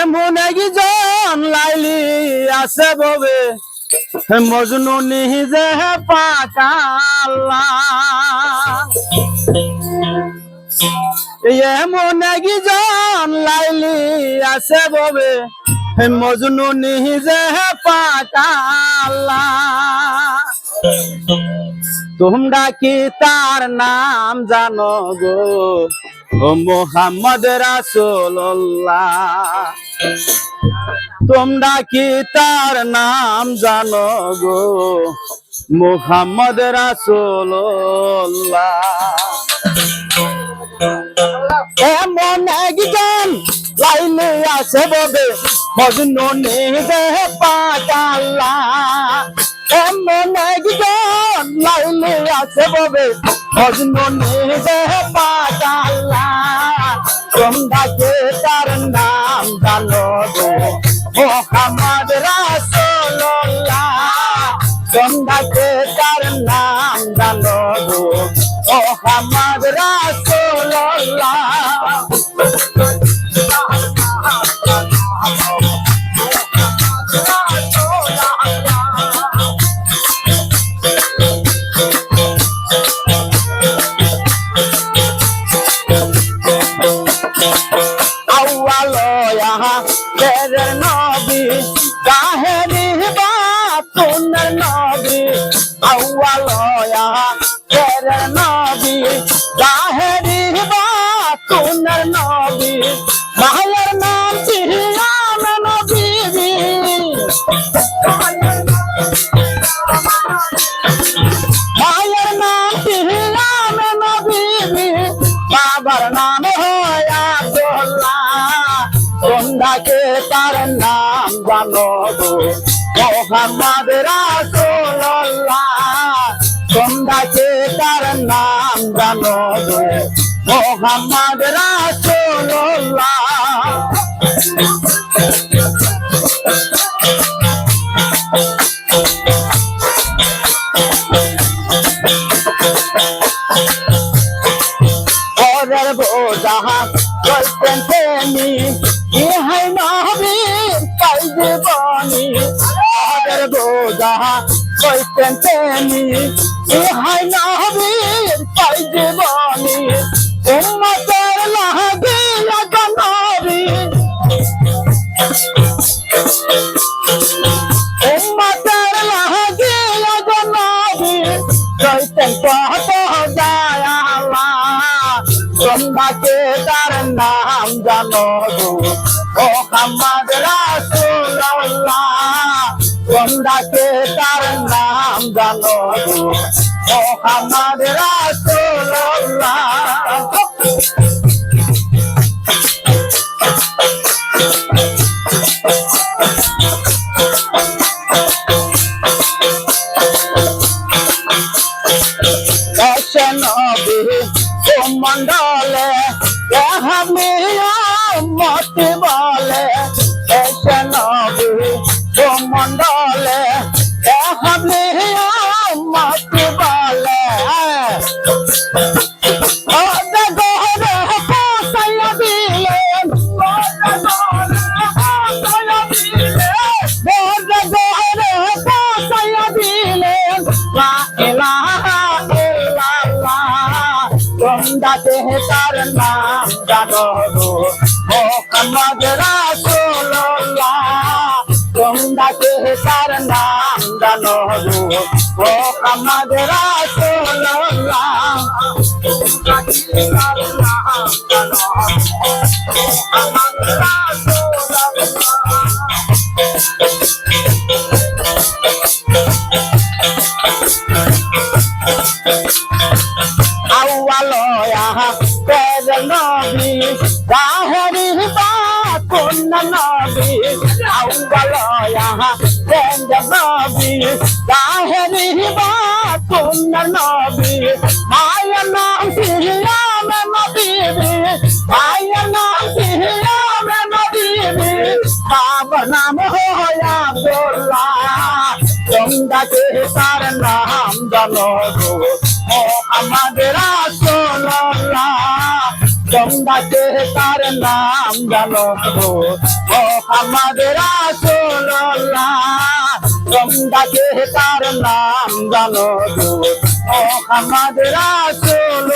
এমন একজন লাইলি আছে ববে। মজনু নিজে পাকাল্লা এমন একজন লাইলি আছে ববে। মজনু নিজে পাকাল্লা তোমরা কি তার নাম জানো গো? ও মোহাম্মদ রাসূলুল্লাহ, তোমরা কি তার নাম জানো গো? মোহাম্মদ রাসূলুল্লাহ। এমন একজন লাইনে আছে ববে মজনু নিজে পাকাল্লা এমন একজন লাইনে আছে ববে মজনু নিজে পাকাল্লা তোমরা কে তার নাম জানো গো মোহাম্মদ রাসূলুল্লাহ তোমরা কে তার নাম জানো গো মোহাম্মদ রাসূলুল্লাহ তেরে নবী কাহেরি বাতুন নবী আউয়াল তের নবী কাহেরি বাতুন নবী, মায়ের নাম চিহিয়াম নবী গো মোহাম্মদ রাসূলুল্লাহ তোমরাকে তার নাম জানো মোহাম্মদ রাসূলুল্লাহ বোঝাহা চলতেন প্রেমী। ইহাই নবীর পাই জীবনী পরের বোঝাহা চলতেন প্রেমী। ইহাই নবীর পাই জীবনী তার নাম জানো মোহাম্মদ রাসূলুল্লাহ। তোমরাকে তার নাম জানো মোহাম্মদ রাসূলুল্লাহ। আমি নাম জানো মোহাম্মদ রাসূলুল্লাহ তোমরাতে তার নাম জানো মোহাম্মদ রাসূলুল্লাহ তোমরাতে তার নাম জানো মোহাম্মদ রাসূলুল্লাহ নবী গাহরি বাতুন নবী আউয়ালয়া তের নবী গাহরি বাতুন নবী মায়া নাম সিহিয়াম নবী মায়া নাম সিহিয়াম নবী বাবা নাম হয় গো তোমরা তার নাম জানো রাসূলুল্লাহ দম ডাকে তার নাম জানো আমাদের আসল